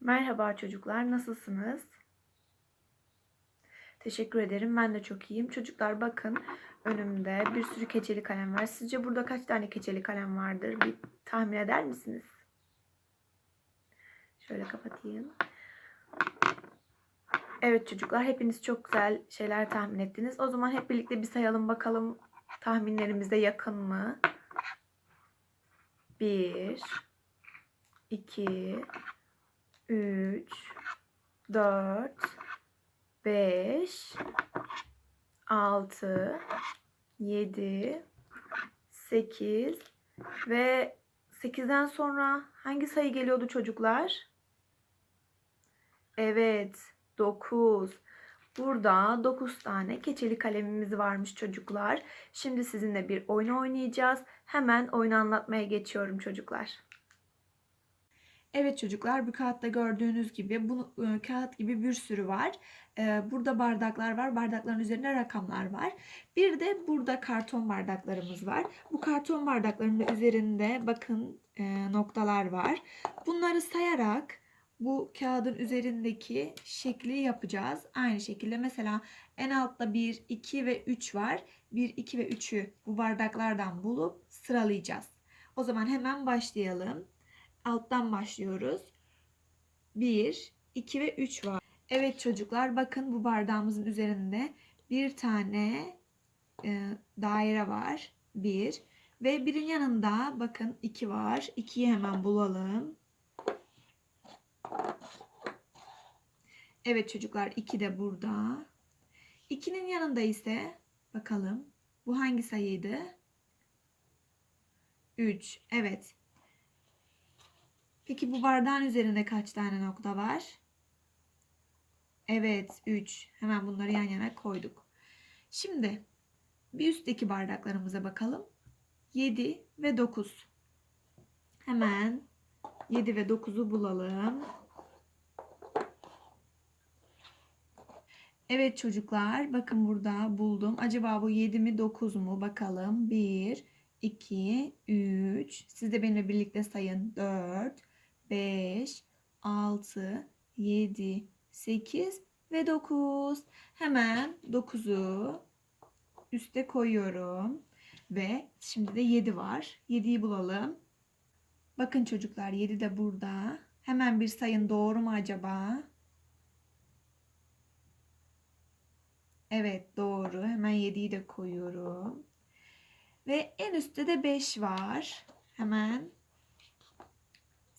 Merhaba çocuklar, nasılsınız? Teşekkür ederim, ben de çok iyiyim. Çocuklar bakın, önümde bir sürü keçeli kalem var. Sizce burada kaç tane keçeli kalem vardır? Bir tahmin eder misiniz? Şöyle kapatayım. Evet çocuklar, hepiniz çok güzel şeyler tahmin ettiniz. O zaman hep birlikte bir sayalım bakalım tahminlerimize yakın mı? 1 2 3 4 5 6 7 8 ve 8'den sonra hangi sayı geliyordu çocuklar? Evet, 9. Burada 9 tane keçeli kalemimiz varmış çocuklar. Şimdi sizinle bir oyun oynayacağız. Hemen oyunu anlatmaya geçiyorum çocuklar. Evet çocuklar bu kağıtta gördüğünüz gibi bu e, kağıt gibi bir sürü var. E, burada bardaklar var. Bardakların üzerinde rakamlar var. Bir de burada karton bardaklarımız var. Bu karton bardakların da üzerinde bakın e, noktalar var. Bunları sayarak bu kağıdın üzerindeki şekli yapacağız. Aynı şekilde mesela en altta 1, 2 ve 3 var. 1, 2 ve 3'ü bu bardaklardan bulup sıralayacağız. O zaman hemen başlayalım. Alttan başlıyoruz. 1, 2 ve 3 var. Evet çocuklar bakın bu bardağımızın üzerinde bir tane e, daire var. 1 ve birin yanında bakın 2 var. 2'yi hemen bulalım. Evet çocuklar 2 de burada. 2'nin yanında ise bakalım bu hangi sayıydı? 3. Evet. Peki bu bardağın üzerinde kaç tane nokta var? Evet 3. Hemen bunları yan yana koyduk. Şimdi bir üstteki bardaklarımıza bakalım. 7 ve 9. Hemen 7 ve 9'u bulalım. Evet çocuklar bakın burada buldum. Acaba bu 7 mi 9 mu bakalım. 1, 2, 3. Siz de benimle birlikte sayın. 4, 5, 6, 7, 8 ve 9. Hemen 9'u üste koyuyorum. Ve şimdi de 7 var. 7'yi bulalım. Bakın çocuklar 7 de burada. Hemen bir sayın doğru mu acaba? Evet doğru. Hemen 7'yi de koyuyorum. Ve en üstte de 5 var. Hemen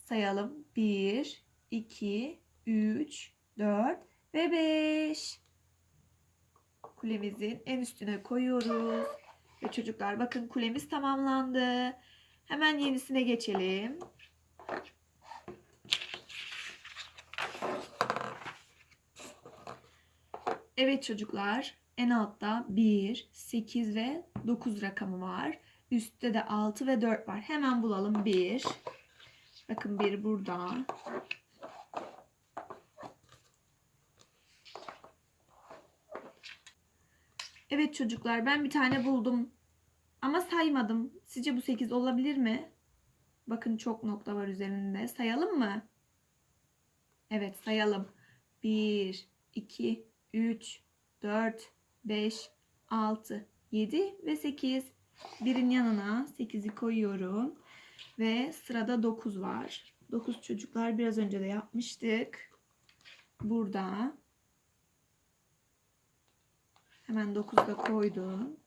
sayalım. 1, 2, 3, 4 ve 5. Kulemizin en üstüne koyuyoruz. Ve çocuklar bakın kulemiz tamamlandı. Hemen yenisine geçelim. Evet çocuklar en altta 1, 8 ve 9 rakamı var. Üstte de 6 ve 4 var. Hemen bulalım 1. Bakın 1 burada. Evet çocuklar ben bir tane buldum. Ama saymadım. Sizce bu 8 olabilir mi? Bakın çok nokta var üzerinde. Sayalım mı? Evet sayalım. 1, 2, 3, 4, 5, 6, 7 ve 8. Birin yanına 8'i koyuyorum. Ve sırada 9 var. 9 çocuklar biraz önce de yapmıştık. Burada. Hemen 9'u da koydum.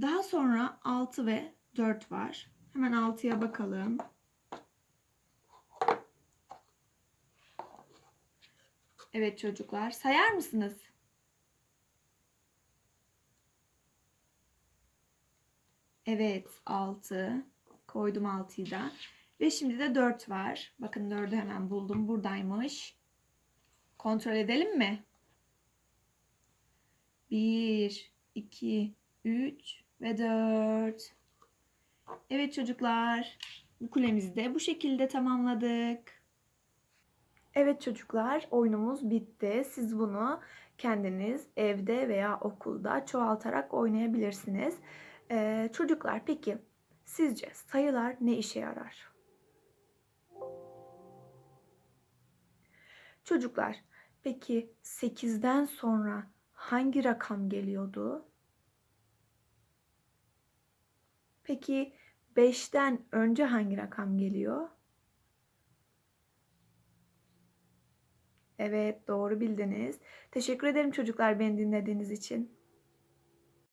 Daha sonra 6 ve 4 var. Hemen 6'ya bakalım. Evet çocuklar sayar mısınız? Evet 6. Koydum 6'yı da. Ve şimdi de 4 var. Bakın 4'ü hemen buldum. Buradaymış. Kontrol edelim mi? 1, 2, 3 ve 4. Evet çocuklar. Bu kulemizi de bu şekilde tamamladık. Evet çocuklar oyunumuz bitti. Siz bunu kendiniz evde veya okulda çoğaltarak oynayabilirsiniz. Ee, çocuklar peki sizce sayılar ne işe yarar? Çocuklar, peki 8'den sonra hangi rakam geliyordu? Peki 5'ten önce hangi rakam geliyor? Evet, doğru bildiniz. Teşekkür ederim çocuklar beni dinlediğiniz için.